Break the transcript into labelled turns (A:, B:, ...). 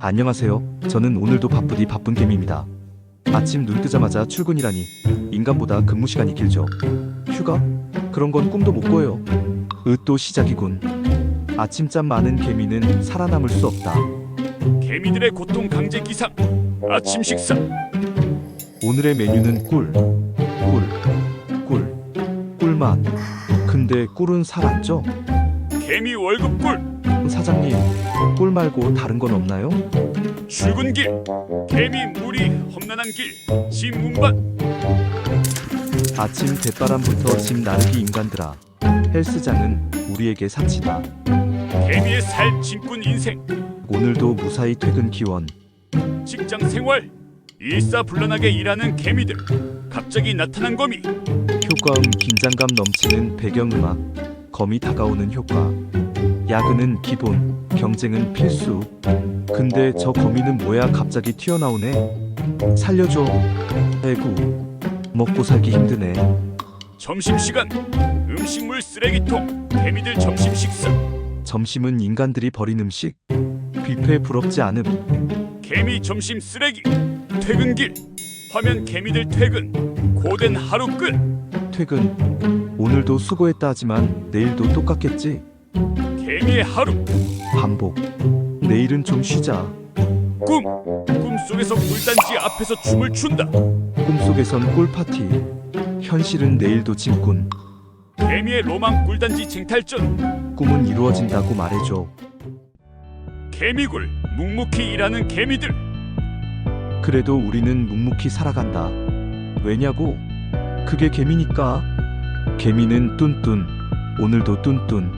A: 안녕하세요. 저는 오늘도 바쁘디 바쁜 개미입니다. 아침 눈 뜨자마자 출근이라니 인간보다 근무 시간이 길죠. 휴가? 그런 건 꿈도 못 꿔요. 으또 시작이군. 아침잠 많은 개미는 살아남을 수 없다.
B: 개미들의 고통 강제 기상 아침 식사
A: 오늘의 메뉴는 꿀, 꿀, 꿀, 꿀맛. 근데 꿀은 살 안 쪄?
B: 개미 월급 꿀
A: 사장님, 꿀 말고 다른 건 없나요?
B: 출근 길 개미 무리 험난한 길 신문반
A: 아침 대바람부터 집 나르기 인간들아. 헬스장은 우리에게 사치다.
B: 개미의 살 짐꾼 인생
A: 오늘도 무사히 퇴근 기원.
B: 직장 생활 일사불란하게 일하는 개미들 갑자기 나타난 거미
A: 효과음 긴장감 넘치는 배경음악. 검이 다가오는 효과. 야근은 기본, 경쟁은 필수. 근데 저 거미는 뭐야 갑자기 튀어나오네. 살려줘. 에구. 먹고 살기 힘드네.
B: 점심시간 음식물 쓰레기통 개미들 점심 식사
A: 점심은 인간들이 버린 음식. 뷔페 부럽지 않음.
B: 개미 점심 쓰레기 퇴근길 화면 개미들 퇴근 고된 하루 끝
A: 퇴근. 오늘도 수고했다 하지만 내일도 똑같겠지.
B: 개미의 하루
A: 반복. 내일은 좀 쉬자.
B: 꿈 꿈속에서 꿀단지 앞에서 춤을 춘다
A: 꿈속에선 꿀파티. 현실은 내일도 짐꾼.
B: 개미의 로망 꿀단지 쟁탈전
A: 꿈은 이루어진다고 말해줘.
B: 개미굴 묵묵히 일하는 개미들
A: 그래도 우리는 묵묵히 살아간다. 왜냐고? 그게 개미니까. 개미는 뚠뚠. 오늘도 뚠뚠.